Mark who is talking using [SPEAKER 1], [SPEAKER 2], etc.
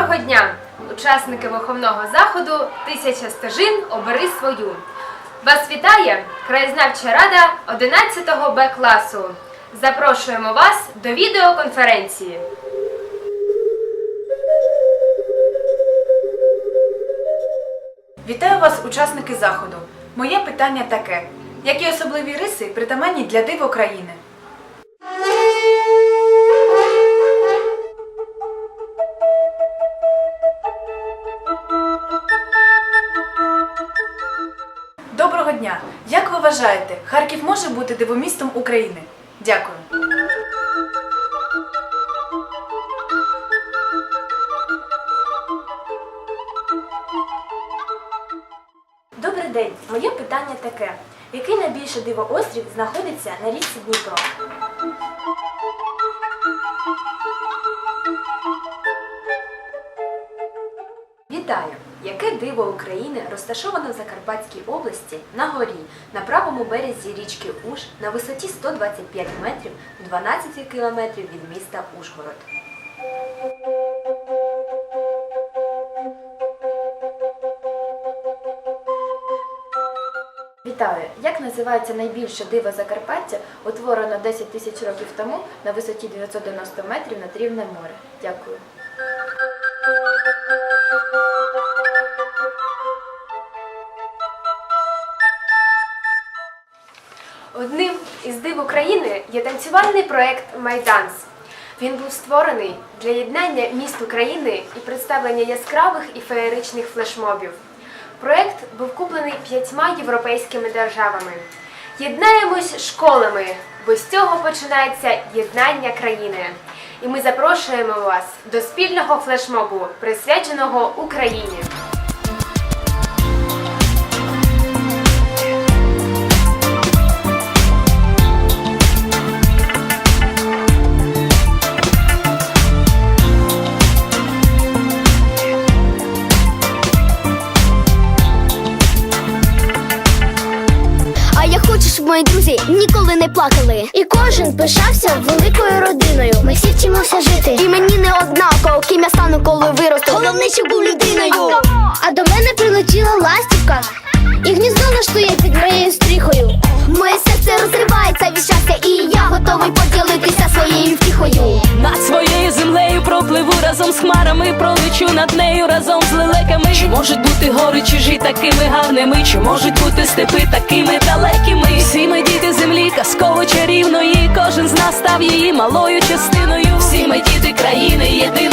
[SPEAKER 1] Доброго дня! Учасники виховного заходу Тисяча стежин обери свою. Вас вітає краєзнавча рада 11 Б класу. Запрошуємо вас до відеоконференції.
[SPEAKER 2] Вітаю вас, учасники заходу. Моє питання таке: які особливі риси притаманні для диво країни? Доброго дня! Як ви вважаєте, Харків може бути дивомістом України? Дякую.
[SPEAKER 3] Добрий день. Моє питання таке: який найбільше дивоострів знаходиться на річці Дніпро? Вітаю! Яке диво України розташовано в Закарпатській області на горі на правому березі річки Уж на висоті 125 метрів 12 кілометрів від міста Ужгород? Вітаю! Як називається найбільше диво Закарпаття, утворено 10 тисяч років тому на висоті 990 метрів над рівнем моря? Дякую.
[SPEAKER 1] Одним із див України є танцювальний проект Майданс. Він був створений для єднання міст України і представлення яскравих і феєричних флешмобів. Проект був куплений п'ятьма європейськими державами. Єднаємось школами, бо з цього починається єднання країни. І ми запрошуємо вас до спільного флешмобу, присвяченого Україні.
[SPEAKER 4] Щоб мої друзі ніколи не плакали. І кожен пишався великою родиною. Ми всі вчимося жити. І мені не однаково, ким я стану, коли виросту. Головне, щоб був людиною. А до мене прилетіла ластівка, і гніздо влаштує під моєю стріхою. Моє серце розривається від щастя, і я готовий поділитися своєю втіхою.
[SPEAKER 5] Над своєю землею пропливу разом з хмарами, пролечу над нею разом. Чи можуть бути гори чужі такими гарними? Чи можуть бути степи такими далекими? Всі ми діти землі, казково чарівної, кожен з нас став її малою частиною. Всі ми діти країни, єдиної